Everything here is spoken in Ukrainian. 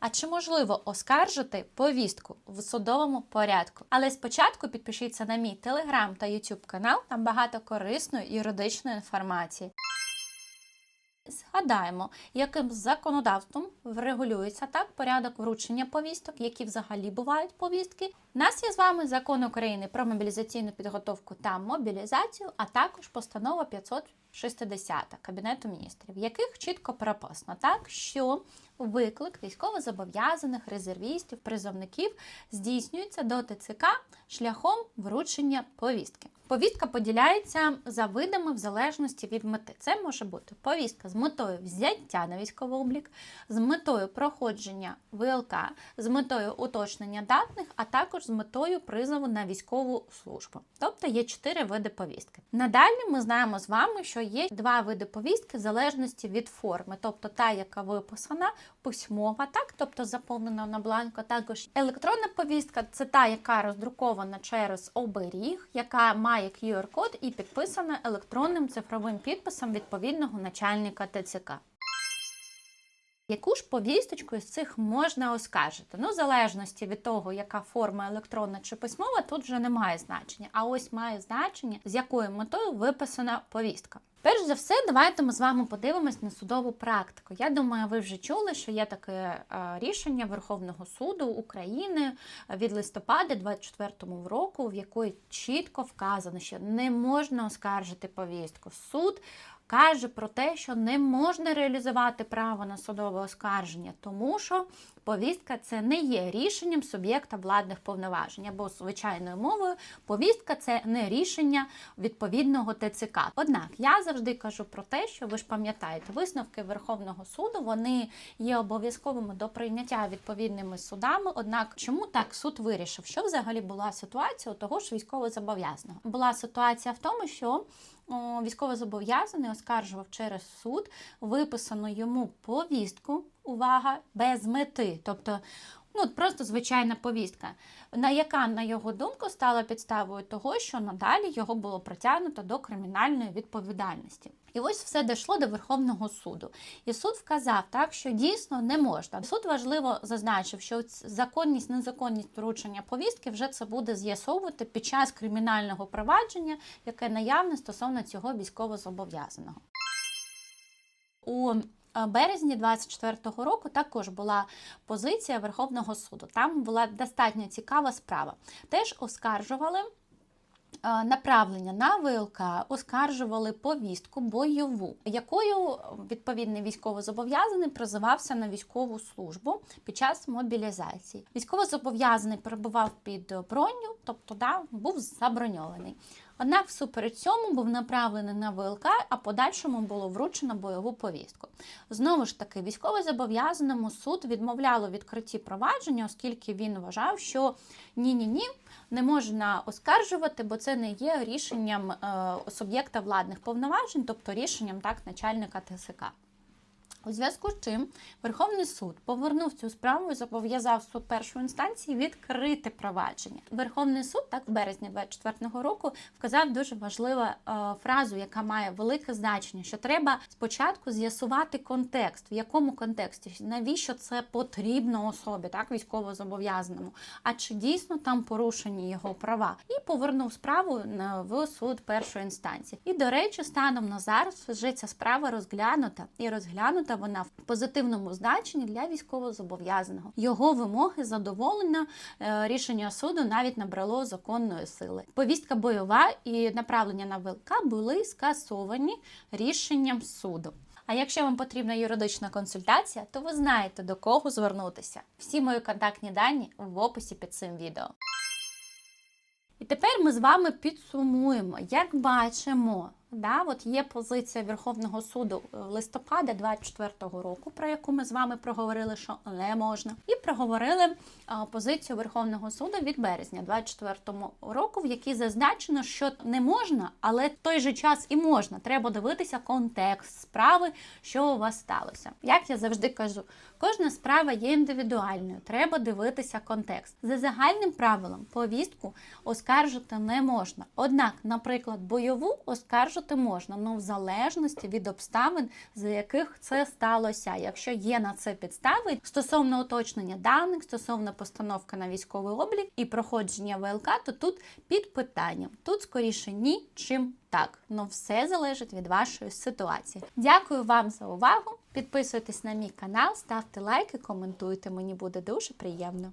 А чи можливо оскаржити повістку в судовому порядку? Але спочатку підпишіться на мій телеграм та ютуб канал, там багато корисної юридичної інформації. Згадаємо, яким законодавством врегулюється так порядок вручення повісток, які взагалі бувають повістки. У нас є з вами закон України про мобілізаційну підготовку та мобілізацію, а також постанова 560 Кабінету міністрів, в яких чітко прописано так, що виклик військовозобов'язаних резервістів, призовників здійснюється до ТЦК шляхом вручення повістки. Повістка поділяється за видами в залежності від мети. Це може бути повістка з метою взяття на військовий облік, з метою проходження ВЛК, з метою уточнення даних, а також з метою призову на військову службу. Тобто є чотири види повістки. Надалі ми знаємо з вами, що є два види повістки в залежності від форми, тобто та, яка виписана, письмова, так, тобто заповнена на бланко. Також електронна повістка це та, яка роздрукована через оберіг, яка має QR-код і підписана електронним цифровим підписом відповідного начальника ТЦК. Яку ж повісточку з цих можна оскаржити? Ну, в залежності від того, яка форма електронна чи письмова, тут вже не має значення. А ось має значення, з якою метою виписана повістка. Перш за все, давайте ми з вами подивимось на судову практику. Я думаю, ви вже чули, що є таке е, рішення Верховного суду України від листопада 24-му року, в якої чітко вказано, що не можна оскаржити повістку. Суд каже про те, що не можна реалізувати право на судове оскарження, тому що повістка це не є рішенням суб'єкта владних повноважень або звичайною мовою. Повістка це не рішення відповідного ТЦК. Однак я завжди кажу про те, що ви ж пам'ятаєте, висновки Верховного суду вони є обов'язковими до прийняття відповідними судами. Однак, чому так суд вирішив? Що взагалі була ситуація у того ж військовозобов'язаного? Була ситуація в тому, що військовозобов'язаний оскаржував через суд виписану йому повістку. Увага без мети, тобто ну просто звичайна повістка, на яка, на його думку, стала підставою того, що надалі його було притягнуто до кримінальної відповідальності. І ось все дійшло до Верховного суду. І суд вказав так, що дійсно не можна. Суд важливо зазначив, що законність, незаконність вручення повістки вже це буде з'ясовувати під час кримінального провадження, яке наявне стосовно цього військовозобов'язаного. У березні 24-го року також була позиція Верховного суду. Там була достатньо цікава справа. Теж оскаржували. Направлення на ВЛК оскаржували повістку бойову, якою відповідний військовозобов'язаний призивався на військову службу під час мобілізації. Військовозобов'язаний перебував під броню, тобто да, був заброньований. Однак, всупереч цьому був направлений на ВЛК, а подальшому було вручено бойову повістку. Знову ж таки, військовозобов'язаному суд відмовляло відкритті провадження, оскільки він вважав, що ні-ні ні. Не можна оскаржувати, бо це не є рішенням е, суб'єкта владних повноважень, тобто рішенням так начальника ТСК. У зв'язку з чим Верховний суд повернув цю справу і зобов'язав суд першої інстанції відкрити провадження. Верховний суд так в березні 24-го року вказав дуже важливу е, фразу, яка має велике значення: що треба спочатку з'ясувати контекст, в якому контексті, навіщо це потрібно особі, так військово-зобов'язаному, а чи дійсно там порушені його права, і повернув справу на в суд першої інстанції. І до речі, станом на зараз вже ця справа розглянута і розглянута вона в позитивному значенні для військовозобов'язаного. Його вимоги задоволення е, рішення суду навіть набрало законної сили. Повістка бойова і направлення на ВЛК були скасовані рішенням суду. А якщо вам потрібна юридична консультація, то ви знаєте до кого звернутися. Всі мої контактні дані в описі під цим відео. І тепер ми з вами підсумуємо, як бачимо. Да, от Є позиція Верховного суду листопада 24-го року, про яку ми з вами проговорили, що не можна, і проговорили а, позицію Верховного суду від березня 24-го року, в якій зазначено, що не можна, але в той же час і можна. Треба дивитися контекст справи, що у вас сталося. Як я завжди кажу, кожна справа є індивідуальною, треба дивитися контекст. За загальним правилом повістку оскаржити не можна. Однак, наприклад, бойову оскаржити Продовжити можна, але в залежності від обставин, за яких це сталося. Якщо є на це підстави стосовно уточнення даних, стосовно постановки на військовий облік і проходження ВЛК, то тут під питанням. Тут скоріше ні, чим так. Ну все залежить від вашої ситуації. Дякую вам за увагу. Підписуйтесь на мій канал, ставте лайки, коментуйте. Мені буде дуже приємно.